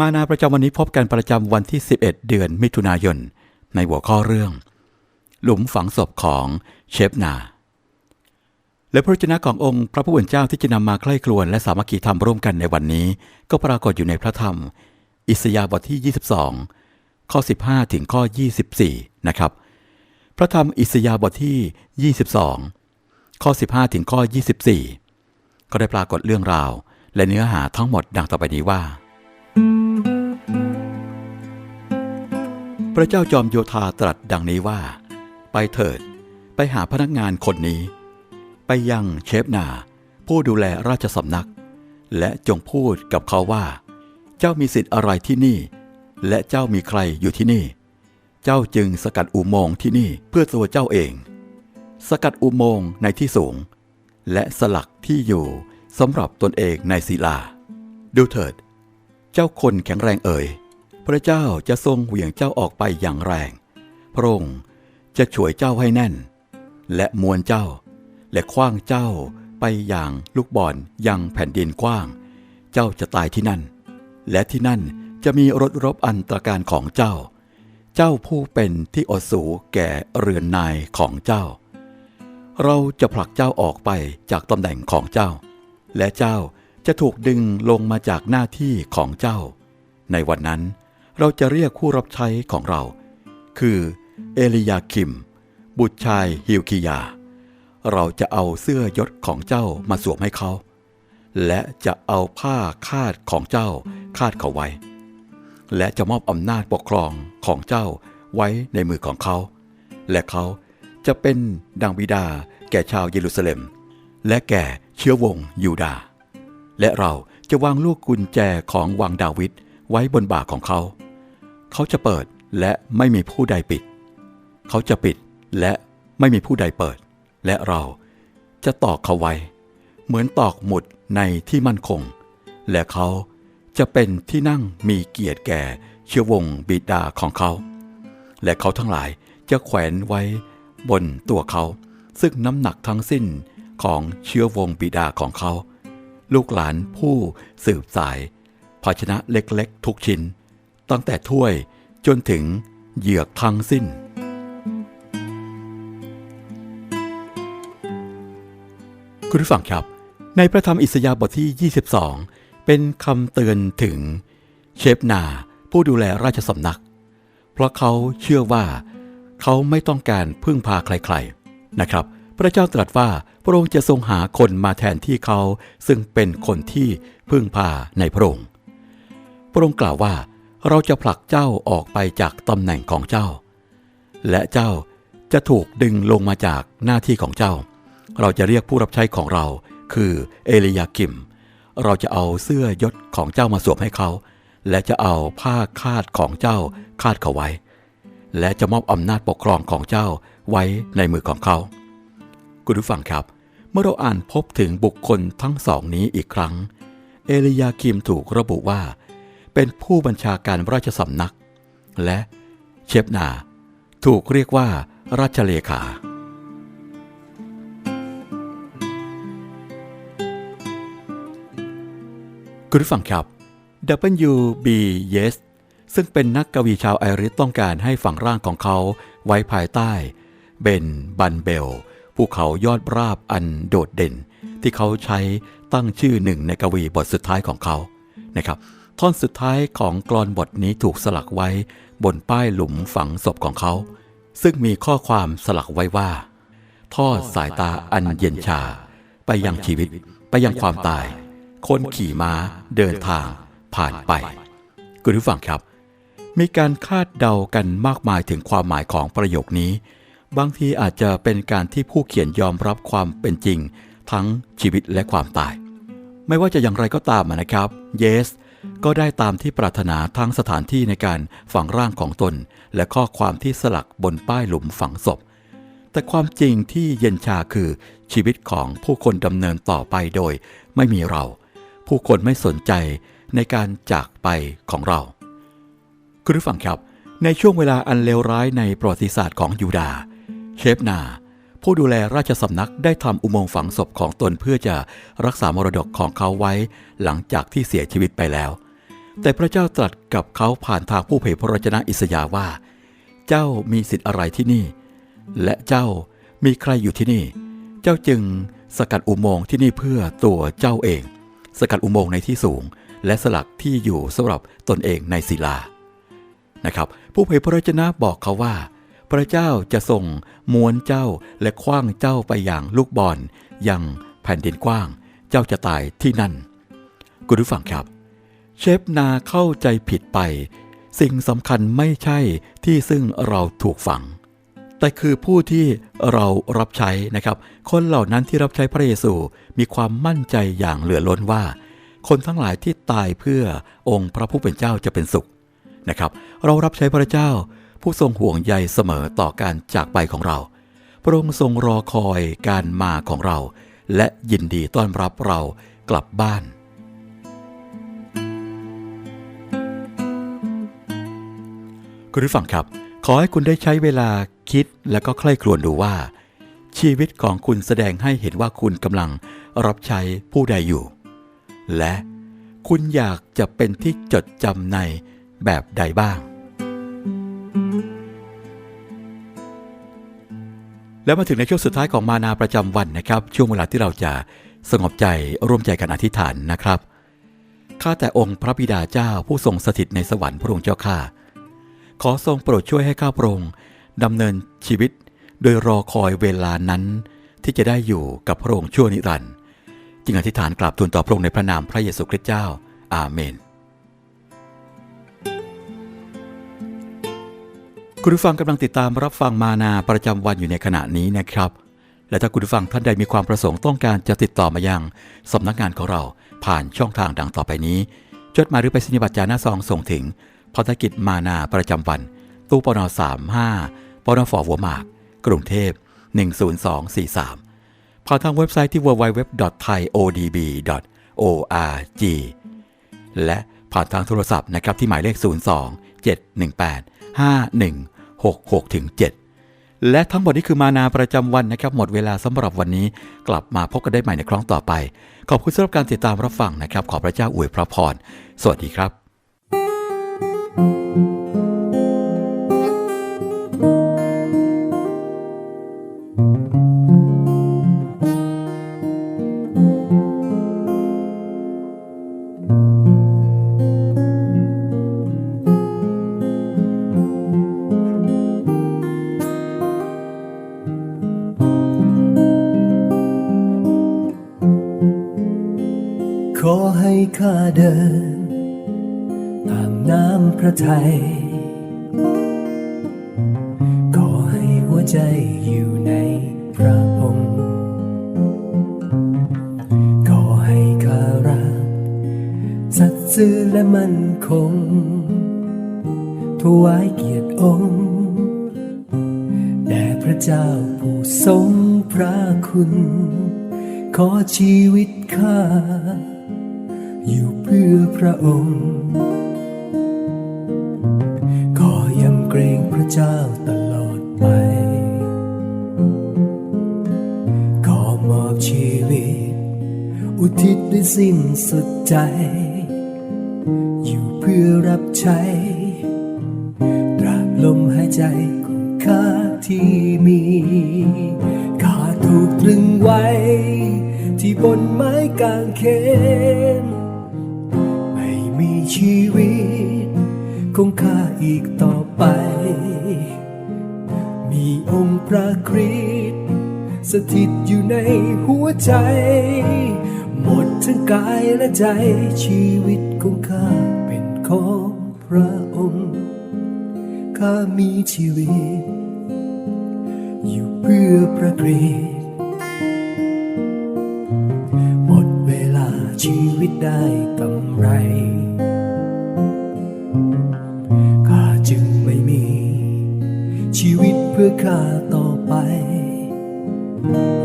มานาประจำวันนี้พบกันประจำวันที่ 11 เดือนมิถุนายน ในหัวข้อเรื่อง หลุมฝังศพของเชฟนา และพระวจนะขององค์พระผู้เป็นเจ้าที่จะนำมาใกล้ครวนและสามัคคีธรรมร่วมกันในวันนี้ ก็ปรากฏอยู่ในพระธรรม อิสยาห์บทที่ 22 ข้อ 15 ถึงข้อ 24 นะครับ พระธรรมอิสยาห์บทที่ 22 ข้อ 15 ถึงข้อ 24 ก็ได้ปรากฏเรื่องราว และเนื้อหาทั้งหมดดังต่อไปนี้ว่า พระเจ้าจอมโยธาตรัสดังนี้ว่า ไปเถิด ไปหาพนักงานคนนี้ ไปยังเชฟนา ผู้ดูแลราชสำนัก และจงพูดกับเขาว่า เจ้ามีสิทธิ์อะไรที่นี่ และเจ้ามีใครอยู่ที่นี่ เจ้าจึงสกัดอุโมงค์ที่นี่เพื่อตัวเจ้าเอง สกัดอุโมงค์ในที่สูง และสลักที่อยู่สำหรับตนเองในศิลา ดูเถิด เจ้าคนแข็งแรงเอ่ย พระเจ้าจะทรงเหวี่ยงเจ้าออกไปอย่างแรง พระองค์จะฉวยเจ้าให้แน่น และมวนเจ้า และคว้างเจ้าไปอย่างลูกบอลยังแผ่นดินกว้าง เจ้าจะตายที่นั่น และที่นั่นจะมีรถรบอันตรการของเจ้า เจ้าผู้เป็นที่อดสูแก่เรือนนายของเจ้า เราจะผลักเจ้าออกไปจากตำแหน่งของเจ้า และเจ้าจะถูกดึงลงมาจากหน้าที่ของเจ้า ในวันนั้น เราจะเรียกผู้รับใช้ของเรา คือเอลียาคิม บุตรชายฮิลคิยา เราจะเอาเสื้อยศของเจ้ามาสวมให้เขา และจะเอาผ้าคาดของเจ้าคาดเขาไว้ และจะมอบอำนาจปกครองของเจ้าไว้ในมือของเขา และเขาจะเป็นดังบิดาแก่ชาวเยรูซาเล็ม และแก่เชื้อวงยูดา และเราจะวางลูกกุญแจของวังดาวิด ไว้บนบ่าของเขา เขาจะเปิดและไม่มีผู้ใดปิด เขาจะปิดและไม่มีผู้ใดเปิด และเราจะตอกเขาไว้ เหมือนตอกหมุดในที่มั่นคง และเขาจะเป็นที่นั่งมีเกียรติแก่เชื้อวงบิดาของเขา และเขาทั้งหลายจะแขวนไว้บนตัวเขา ซึ่งน้ำหนักทั้งสิ้นของเชื้อวงบิดาของเขา ลูกหลานผู้สืบสาย ภาชนะเล็กๆ ทุกชิ้น ตั้งแต่ถ้วยจนถึงเหยือกทั้งสิ้น คุณผู้ฟังครับ ในพระธรรมอิสยาห์บทที่ 22 เป็นคำเตือนถึงเชฟนาผู้ดูแลราชสำนัก เพราะเขาเชื่อว่า เขาไม่ต้องการพึ่งพาใครๆนะครับ พระเจ้าตรัสว่าพระองค์จะทรงหาคนมาแทนที่เขา ซึ่งเป็นคนที่พึ่งพาในพระองค์ พระองค์กล่าวว่าเราจะผลักเจ้าออกไปจากตำแหน่งของเจ้า และเจ้าจะถูกดึงลงมาจากหน้าที่ของเจ้า เราจะเรียกผู้รับใช้ของเรา คือเอลียาคิม เราจะเอาเสื้อยศของเจ้ามาสวมให้เขา และจะเอาผ้าคาดของเจ้าคาดเขาไว้ และจะมอบอำนาจปกครองของเจ้าไว้ในมือของเขา คุณผู้ฟังครับ เมื่อเราอ่านพบถึงบุคคลทั้งสองนี้อีกครั้ง เอลียาคิมถูกระบุว่า เป็นผู้บัญชาการราชสำนัก และเชฟนา ถูกเรียกว่าราชเลขา คุณผู้ฟังครับ W.B. Yeats ซึ่งเป็นนักกวีชาวไอริสต้องการให้ฝั่งร่างของเขาไว้ภายใต้ เบนบันเบลภูเขายอดราบอันโดดเด่น ที่เขาใช้ตั้งชื่อหนึ่งในกวีบทสุดท้ายของเขานะครับ ท่อนสุดท้ายของกลอนบทนี้ถูกสลักไว้บนป้ายหลุมฝังศพของเขา ซึ่งมีข้อความสลักไว้ว่า ทอดสายตาอันเย็นชา ไปยังชีวิต ไปยังความตาย คนขี่ม้าเดินทางผ่านไปคุณผู้ฟังครับ มีการคาดเดากันมากมายถึงความหมายของประโยคนี้ บางทีอาจจะเป็นการที่ผู้เขียนยอมรับความเป็นจริง ทั้งชีวิตและความตาย ไม่ว่าจะอย่างไรก็ตามนะครับเยส ก็ได้ตามที่ปรารถนาทั้งสถานที่ในการฝังร่างของตน และข้อความที่สลักบนป้ายหลุมฝังศพ แต่ความจริงที่เย็นชาคือชีวิตของผู้คนดำเนินต่อไปโดยไม่มีเรา ผู้คนไม่สนใจในการจากไปของเรา คุณผู้ฟังครับ ในช่วงเวลาอันเลวร้ายในประวัติศาสตร์ของยูดา เชฟนา ผู้ดูแลราชสำนักได้ทำอุโมงค์ฝังศพของตนเพื่อจะรักษามรดกของเขาไว้หลังจากที่เสียชีวิตไปแล้ว แต่พระเจ้าตรัสกับเขาผ่านทางผู้เผยพระวจนะอิสยาว่า เจ้ามีสิทธิ์อะไรที่นี่ และเจ้ามีใครอยู่ที่นี่ เจ้าจึงสกัดอุโมงค์ที่นี่เพื่อตัวเจ้าเอง สกัดอุโมงค์ในที่สูง และสลักที่อยู่สำหรับตนเองในศิลานะครับ ผู้เผยพระวจนะบอกเขาว่า พระเจ้าจะส่งม้วนเจ้าและคว้างเจ้าไปอย่างลูกบอลยังแผ่นดินกว้าง เจ้าจะตายที่นั่น คุณผู้ฟังครับ เชฟนาเข้าใจผิดไป สิ่งสำคัญไม่ใช่ที่ซึ่งเราถูกฝัง แต่คือผู้ที่เรารับใช้นะครับ คนเหล่านั้นที่รับใช้พระเยซูมีความมั่นใจอย่างเหลือล้นว่า คนทั้งหลายที่ตายเพื่อองค์พระผู้เป็นเจ้าจะเป็นสุขนะครับ เรารับใช้พระเจ้า ผู้ทรงห่วงใยเสมอต่อการจากไปของเรา พระองค์ทรงรอคอยการมาของเรา และยินดีต้อนรับเรากลับบ้าน คุณผู้ฟังครับ ขอให้คุณได้ใช้เวลาคิดและก็ใคร่ครวญดูว่า ชีวิตของคุณแสดงให้เห็นว่าคุณกำลังรับใช้ผู้ใดอยู่ และคุณอยากจะเป็นที่จดจำในแบบใดบ้าง แล้วมาถึงในช่วงสุดท้ายของมานาประจำวันนะครับ ช่วงเวลาที่เราจะสงบใจร่วมใจกันอธิษฐานนะครับข้าแต่องค์พระบิดาเจ้าผู้ทรงสถิตในสวรรค์พระองค์เจ้าข้าขอทรงโปรดช่วยให้ข้าพระองค์ดำเนินชีวิต โดยรอคอยเวลานั้น ที่จะได้อยู่กับพระองค์ชั่วนิรันดร์จึงอธิษฐานกราบทูลต่อพระองค์ในพระนามพระเยซูคริสต์เจ้า อาเมน คุณผู้ฟังกำลังติดตามรับฟังมานาประจำวันอยู่ในขณะนี้นะครับ และถ้าคุณผู้ฟังท่านใดมีความประสงค์ต้องการจะติดต่อมายังสำนักงานของเราผ่านช่องทางดังต่อไปนี้ จดหมายหรือไปสนิบัตจาหน้าซองส่งถึงพัฒกิจมานาประจำวัน ตู้ปน35ปนฝหัวหมาก กรุงเทพ 10243 ผ่านทางเว็บไซต์ที่ www.thaiodb.org และผ่านทางโทรศัพท์นะครับที่หมายเลข 02 718 66ถึง7และทั้งหมดนี้คือมานาประจำวันนะครับ หมดเวลาสำหรับวันนี้ กลับมาพบกันได้ใหม่ในครั้งต่อไป ขอบคุณสำหรับการติดตามรับฟังนะครับ ขอพระเจ้าอวยพระพร สวัสดีครับข เดิน ตามน้ำพระทัยขอให้หัวใจอยู่ในพระองค์ขอให้ข้ารักสัตย์ซื่อและมั่นคงถวายเกียรติองค์แด่พระเจ้าผู้ทรงพระคุณ ขอชีวิตข้า อยู่เพื่อพระองค์ขอยำเกรงพระเจ้าตลอดไปขอมอบชีวิต อุทิศด้วยสิ้นสุดใจ อยู่เพื่อรับใช้ ตราบลมหายใจของข้าที่มีข้าถูกตรึงไว้ ที่บนไม้กางเขน ชีวิตของข้าอีกต่อไป มีองค์พระคริสต์สถิตอยู่ในหัวใจ หมดทั้งกายและใจชีวิตของข้าเป็นของพระองค์ข้ามีชีวิต อยู่เพื่อพระคริสต์หมดเวลาชีวิตได้กำไร เพื่อข้าต่อไป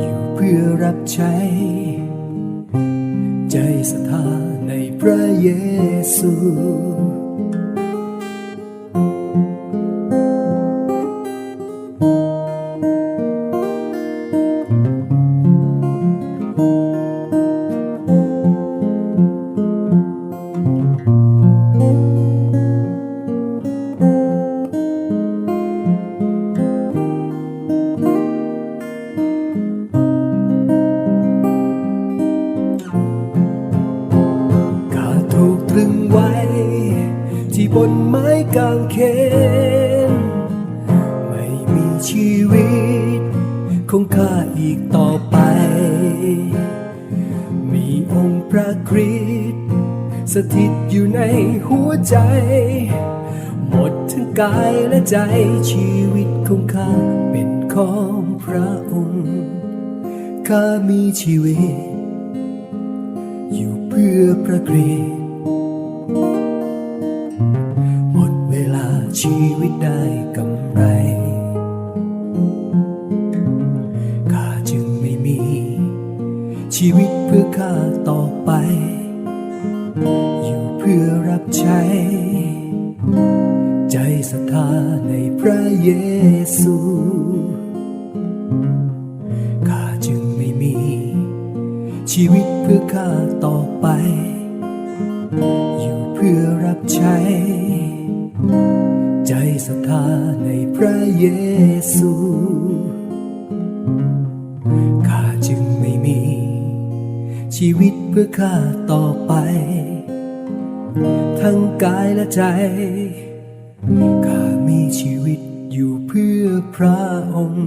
อยู่เพื่อรับใช้ ใจศรัทธาในพระเยซู องค์พระคริสต์สถิตอยู่ในหัวใจ หมดทั้งกายและใจชีวิตของข้าเป็นของพระองค์ข้ามีชีวิต อยู่เพื่อพระคริสต์หมดเวลาชีวิตได้กำ ชีวิตเพื่อข้าต่อไป อยู่เพื่อรับใช้ ใจศรัทธาในพระเยซูข้าจึงไม่มี ชีวิตเพื่อข้าต่อไป อยู่เพื่อรับใช้ ใจศรัทธาในพระเยซู ชีวิตเพื่อข้าต่อไป ทั้งกายและใจ ข้ามีชีวิตอยู่เพื่อพระองค์